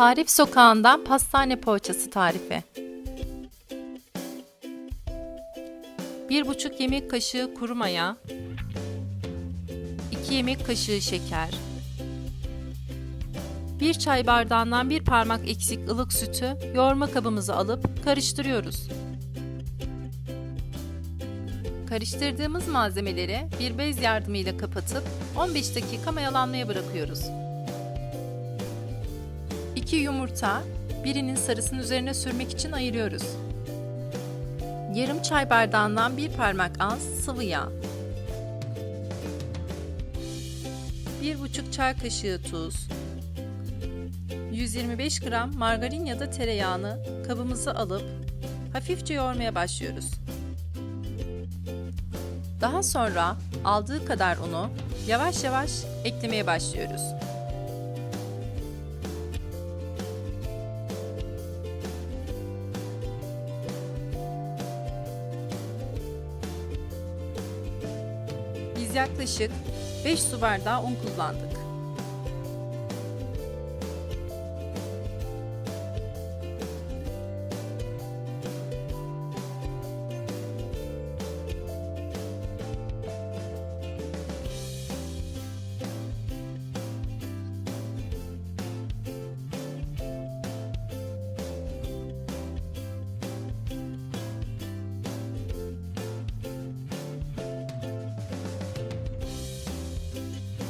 Tarif Sokağı'ndan pastane poğaçası tarifi. 1,5 yemek kaşığı kuru maya, 2 yemek kaşığı şeker, 1 çay bardağından bir parmak eksik ılık sütü yoğurma kabımıza alıp karıştırıyoruz. Karıştırdığımız malzemeleri bir bez yardımıyla kapatıp 15 dakika mayalanmaya bırakıyoruz. 2 yumurta, birinin sarısını üzerine sürmek için ayırıyoruz. Yarım çay bardağından bir parmak az sıvı yağ. 1,5 çay kaşığı tuz. 125 gram margarin ya da tereyağını kabımıza alıp hafifçe yoğurmaya başlıyoruz. Daha sonra aldığı kadar unu yavaş yavaş eklemeye başlıyoruz. Biz yaklaşık 5 su bardağı un kullandık.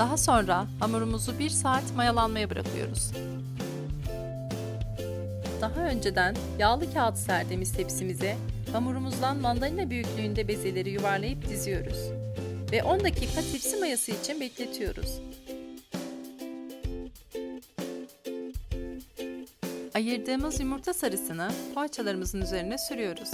Daha sonra hamurumuzu 1 saat mayalanmaya bırakıyoruz. Daha önceden yağlı kağıt serdiğimiz tepsimize hamurumuzdan mandalina büyüklüğünde bezeleri yuvarlayıp diziyoruz. Ve 10 dakika tepsi mayası için bekletiyoruz. Ayırdığımız yumurta sarısını poğaçalarımızın üzerine sürüyoruz.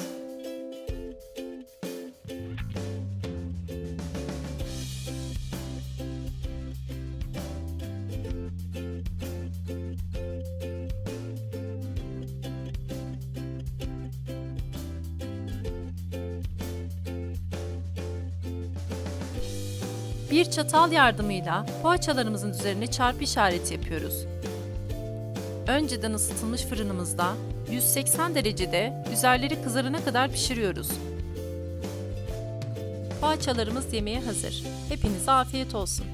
Bir çatal yardımıyla poğaçalarımızın üzerine çarpı işareti yapıyoruz. Önceden ısıtılmış fırınımızda 180 derecede üzerleri kızarana kadar pişiriyoruz. Poğaçalarımız yemeğe hazır. Hepinize afiyet olsun.